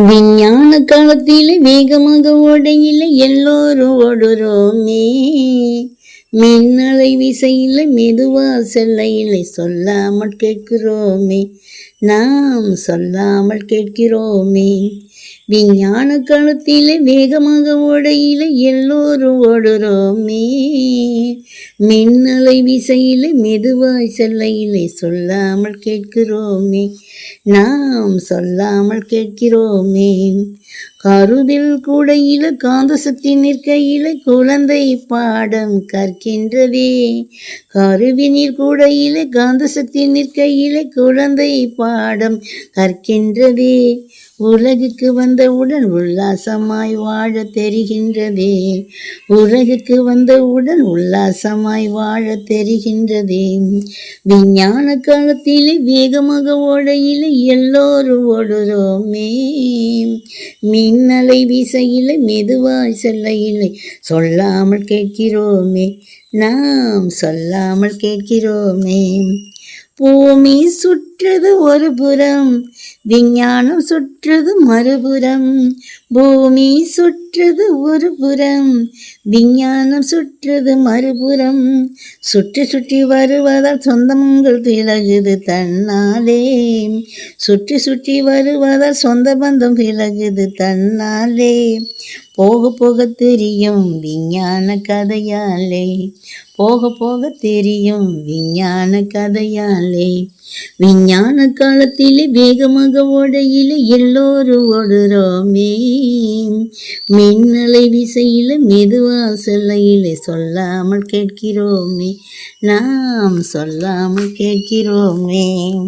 விஞ்ஞான காலத்தில் வேகமாக ஓடையில எல்லோரும் ஓடுறோமே. மின்னலை விசையில மெதுவா செல்லையில சொல்லாமல் கேட்கிறோமே. நாம் சொல்லாமல் கேட்கிறோமே. விஞ்ஞான கழுத்தில வேகமாக ஓடையில எல்லோரும் ஓடுறோமே. மின்னலை விசையில மெதுவாய் செல்லையிலே சொல்லாமல் கேட்கிறோமே. நாம் சொல்லாமல் கேட்கிறோமே. கருவில் கூடையில காந்த சக்தி நிற்கையில குழந்தை பாடம் கற்கின்றதே. கருவினில் கூடையில காந்த சக்தி நிற்கையில குழந்தை பாடம் கற்கின்றதே. உலகுக்கு வந்தவுடன் உல்லாசமாய் வாழ தெரிகின்றதே. உலகுக்கு வந்தவுடன் உல்லாசமாய் வாழ தெரிகின்றதே. விஞ்ஞான காலத்திலே வேகமாக ஓடையில் எல்லோரும் ஓடுறோமே. மின்னலை வீசையில்லை மெதுவாய் செல்லையிலே சொல்லாமல் கேட்கிறோமே நாம் சொல்லாமல் கேட்கிறோமே பூமி சுற்றுது ஒரு புறம் விஞ்ஞானம் சுற்றுது மறுபுறம் பூமி சுற்றுது ஒரு புறம் விஞ்ஞானம் சுற்றுது மறுபுறம். சுற்றி சுற்றி வருவதால் சொந்தங்கள் விலகுது தன்னாலே. சுற்றி சுற்றி வருவதால் சொந்த பந்தம் விலகுது தன்னாலே. போக போக தெரியும் விஞ்ஞான கதையாலே. போக போக தெரியும் விஞ்ஞான கதையாலே. விஞ்ஞான காலத்திலே வேகமாக ஓடையில எல்லோரும் ஓடுறோமே. மின்னலை விசையில மெதுவா செல்லையிலே சொல்லாமல் கேட்கிறோமே. நாம் சொல்லாமல் கேட்கிறோமே.